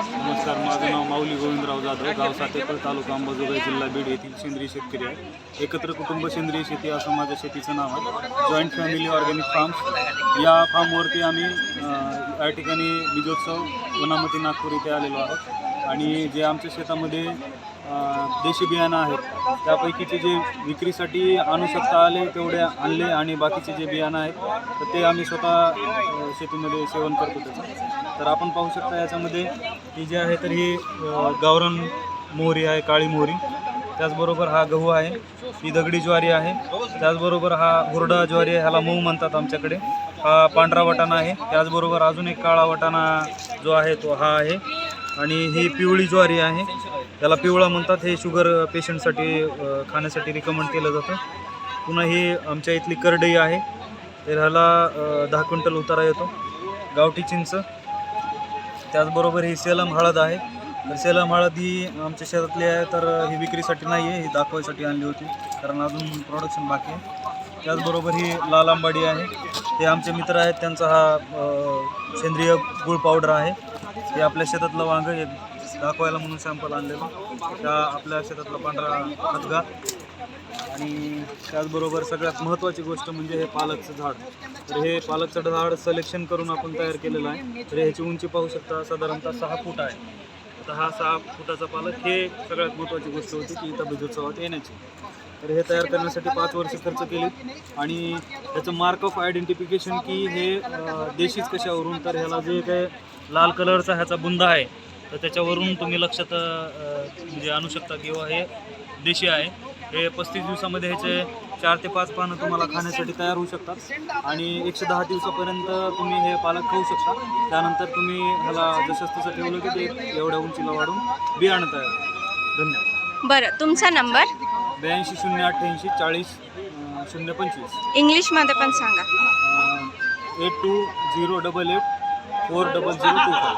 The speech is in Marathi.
नमस्कार माझं नाव माऊली गोविंदराव जाधव गाव सातेकर तालुका अंबाजोगाई जिल्हा बीड येथील सेंद्रिय शेतकरी आहे. एकत्र कुटुंब सेंद्रिय शेती असं माझ्या शेतीचं नाव आहे. जॉईंट फॅमिली ऑर्गॅनिक फार्म्स या फार्मवरती आम्ही या ठिकाणी बीजोत्सव वनामती नागपूर इथे आलेलो आहोत. आणि जे आमच्या शेतामध्ये देशी बियाणं आहेत त्यापैकीचे जे विक्रीसाठी आणू शकता आले तेवढे आणले आणि बाकीचे जे बियाणं आहेत तर ते आम्ही स्वतः शेतीमध्ये सेवन करतो त्याचं. तर आपण पाहू शकता याच्यामध्ये ही जी आहे तर ही गावरण मोहरी आहे काळी मोहरी. त्याचबरोबर हा गहू आहे ही दगडी ज्वारी आहे. त्याचबरोबर हा हुरडा ज्वारी आहे ह्याला मऊ म्हणतात आमच्याकडे. हा पांढरा वाटाणा आहे. त्याचबरोबर अजून एक काळा वाटाणा जो आहे तो हा आहे. आणि ही पिवळी ज्वारी आहे. त्याला पिवळा म्हणतात हे शुगर पेशंटसाठी खाण्यासाठी रिकमेंड केलं जातं. पुन्हा ही आमच्या इथली करडई आहे. तर ह्याला दहा क्विंटल उतारा येतो. गावठी चिंच. त्याचबरोबर ही सेलम हळद आहे. तर सेलम हळद ही आमच्या शेतातली आहे तर ही विक्रीसाठी नाही आहे ही दाखवायसाठी आणली होती. कारण अजून प्रोडक्शन बाकी आहे. त्याचबरोबर ही लाल आंबाडी आहे. ते आमचे मित्र आहेत त्यांचा हा सेंद्रिय गुळ पावडर आहे. हे आपल्या शेतातलं वांग हे दाखवायला म्हणून सॅम्पल आणलेलं. त्या आपल्या शेतातला पांढरा खतगा. आणि त्याचबरोबर सगळ्यात महत्त्वाची गोष्ट म्हणजे हे पालकचं झाड. तर हे पालकचं झाड सिलेक्शन करून आपण तयार केलेलं आहे. तर ह्याची उंची पाहू शकता साधारणतः सहा फूट आहे. दहा सहा फुटाचा पालक हे सगळ्यात महत्त्वाची गोष्ट होती की इथं बीजोत्सवात येण्याची. तर हे तयार करण्यासाठी पाच वर्ष खर्च केले. आणि त्याचं मार्क ऑफ आयडेंटिफिकेशन की हे देशीच कशावरून तर ह्याला जे काय लाल कलरचा ह्याचा बुंदा आहे तर त्याच्यावरून तुम्ही लक्षात म्हणजे आणू शकता किंवा हे देशी आहे. हे पस्तीस दिवसामध्ये ह्याचे चार ते पाच पानं तुम्हाला खाण्यासाठी तयार होऊ शकतात. आणि एकशे दहा दिवसापर्यंत तुम्ही हे पालक खाऊ शकता. त्यानंतर तुम्ही ह्याला जसं तसं ठेवलं की ते एवढ्या उंचीला वाढून बियाणं तयार. धन्यवाद. बरं तुमचा नंबर? ब्याऐंशी शून्य अठ्ठ्याऐंशी चाळीस शून्य पंचवीस. इंग्लिशमध्ये पण सांगा. Eight two zero double eight four double zero two five